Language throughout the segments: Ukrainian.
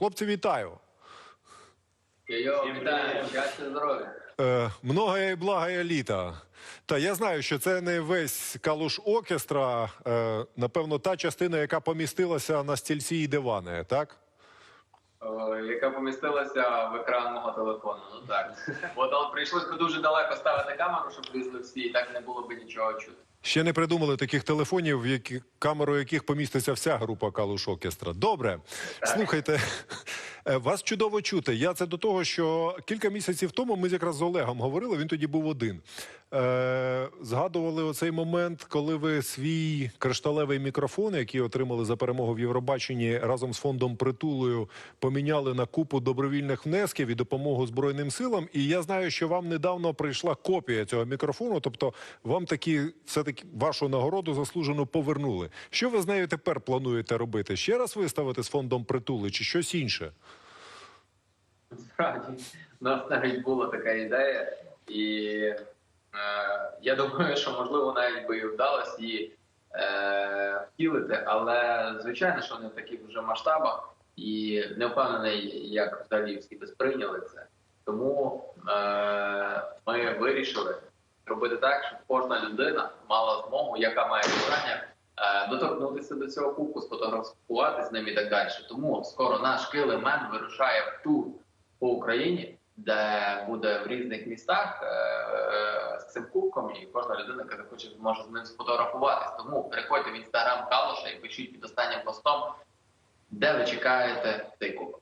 Хлопці, вітаю. Йо, вітаю, щастя, здоров'я. Е, многое і благое літа. Та я знаю, що це не весь калуш оркестра, е, напевно, та частина, яка помістилася на стільці і дивани, так? О, яка помістилася в екран мого телефону. Ну так. От але прийшлось би дуже далеко ставити камеру, щоб різли всі, і так не було б нічого чути. Ще не придумали таких телефонів, в які, камеру яких поміститься вся група калуш оркестра. Добре, слухайте, е, вас чудово чути. Я це до того, що кілька місяців тому ми якраз з Олегом говорили. Він тоді був один. Е, згадували оцей момент, коли ви свій кришталевий мікрофон, який отримали за перемогу в Євробаченні разом з фондом притулою, поміняли на купу добровільних внесків і допомогу Збройним силам. І я знаю, що вам недавно прийшла копія цього мікрофону. Тобто, вам таки все таки вашу нагороду заслужено повернули. Що ви з нею тепер плануєте робити? Ще раз виставити з фондом притули чи щось інше? Справді, у нас навіть була така ідея, і е, я думаю, що можливо навіть би і вдалося її е, втілити, але звичайно, що не в таких вже масштабах, і не впевнений, як взагалі всі би сприйняли це. Тому е, ми вирішили робити так, щоб кожна людина мала змогу, яка має бажання. е, Доторкнутися до цього кубку, сфотографувати з ним і так далі. Тому скоро наш килимен вирушає в тур по Україні, де буде в різних містах е, е, з цим кубком, і кожна людина, яка захоче, зможе з ним сфотографуватись. Тому переходьте в інстаграм Калуша і пишіть під останнім постом, де ви чекаєте цей кубок.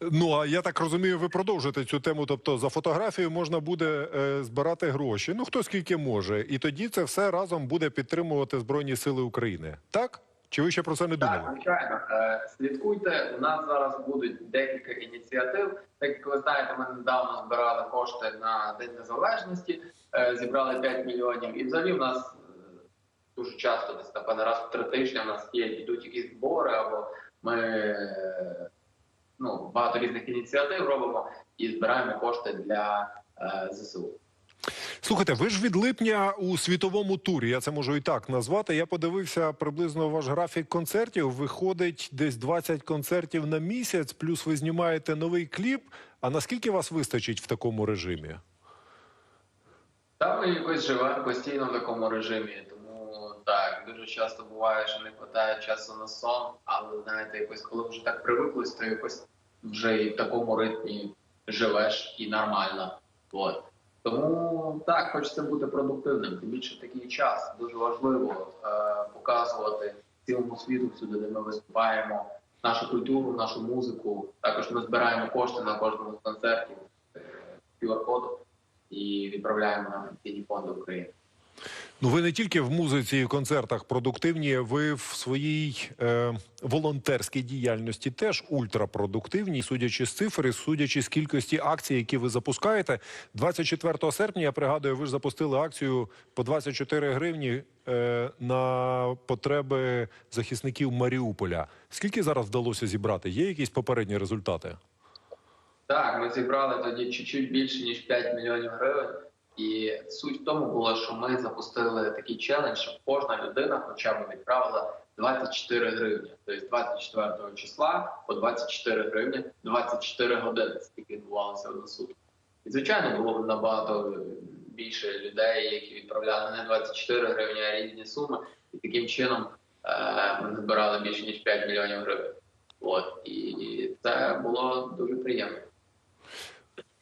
Ну а я так розумію, ви продовжите цю тему. Тобто за фотографію можна буде е, збирати гроші. Ну хто скільки може, і тоді це все разом буде підтримувати Збройні Сили України. Так? Чи ви ще про це не думали? Так, звичайно. Е, Слідкуйте. У нас зараз будуть декілька ініціатив. Так як ви знаєте, ми недавно збирали кошти на День Незалежності, е, зібрали 5 мільйонів. І взагалі в нас е, дуже часто, десь напевно, раз в три тижні у нас є йдуть якісь збори, або ми ну, багато різних ініціатив робимо і збираємо кошти для ЗСУ. Слухайте, ви ж від липня у світовому турі. Я це можу і так назвати. Я подивився приблизно ваш графік концертів. Виходить десь 20 концертів на місяць, плюс ви знімаєте новий кліп. А наскільки вас вистачить в такому режимі? Та ми якось живемо постійно в такому режимі, тому так дуже часто буває, що не вистачає часу на сон, але знаєте, якось коли вже так привиклось, то якось вже і в такому ритмі живеш і нормально. От. Тому так, хочеться бути продуктивним. Тим більше такий час дуже важливо е, показувати цілому світу всюди, де ми виступаємо, нашу культуру, нашу музику. Також ми збираємо кошти на кожному з концертів е, QR-коду і відправляємо на пенсійні фонди України. Ну, ви не тільки в музиці і концертах продуктивні, ви в своїй е, волонтерській діяльності теж ультрапродуктивні. Судячи з цифр, і судячи з кількості акцій, які ви запускаєте, 24 серпня, я пригадую, ви ж запустили акцію по 24 гривні е, на потреби захисників Маріуполя. Скільки зараз вдалося зібрати? Є якісь попередні результати? Так, ми зібрали тоді чуть-чуть більше ніж 5 мільйонів гривень. І суть в тому була, що ми запустили такий челендж, щоб кожна людина хоча б відправила 24 гривні. Тобто 24 числа по 24 гривні 24 години. Скільки відбувалося одну сутку. І звичайно було набагато більше людей, які відправляли не 24 гривні, а різні суми. І таким чином е, ми збирали більше ніж 5 мільйонів гривень. От і це було дуже приємно.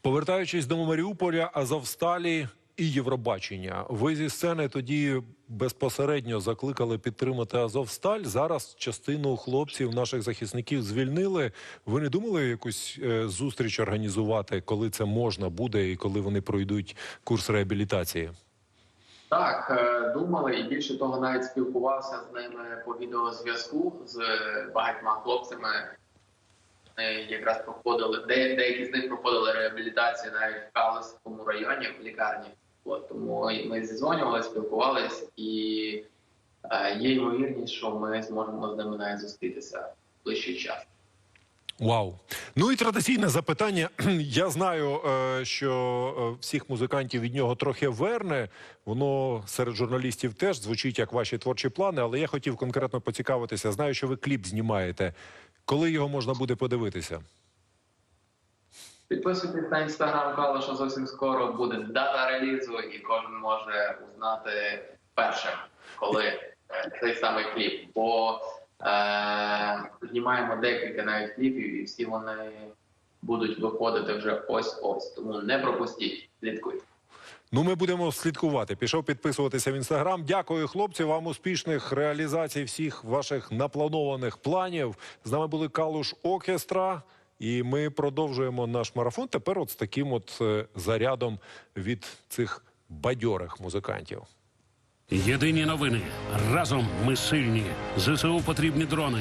Повертаючись до Маріуполя, Азовсталі і Євробачення, ви зі сцени тоді безпосередньо закликали підтримати Азовсталь. Зараз частину хлопців, наших захисників, звільнили. Ви не думали якусь е, зустріч організувати, коли це можна буде, і коли вони пройдуть курс реабілітації? Так, е, думали, і більше того, навіть спілкувався з ними по відеозв'язку з багатьма хлопцями. Якраз проходили, де, деякі з них проходили реабілітацію навіть в Калицькому районі в лікарні. От, тому ми зізвонювалися, спілкувалися, і е, є ймовірність, що ми зможемо з ними навіть зустрітися в ближчий час. Вау. Ну і традиційне запитання. Я знаю, е, що е, всіх музикантів від нього трохи верне. Воно серед журналістів теж звучить як ваші творчі плани, але я хотів конкретно поцікавитися. Знаю, що ви кліп знімаєте. Коли його можна буде подивитися? Підписуйтесь на інстаграм Калуша зовсім скоро буде дата релізу, і кожен може узнати першим, коли е, цей самий кліп. Бо е, знімаємо декілька навіть кліпів, і всі вони будуть виходити вже ось ось. Тому не пропустіть, слідкуйте. Ну, ми будемо слідкувати. Пішов підписуватися в інстаграм. Дякую, хлопці. Вам успішних реалізацій всіх ваших напланованих планів. З нами були Калуш Оркестра. І ми продовжуємо наш марафон тепер от з таким от е, зарядом від цих бадьорих музикантів. Єдині новини. Разом ми сильні. ЗСУ потрібні дрони.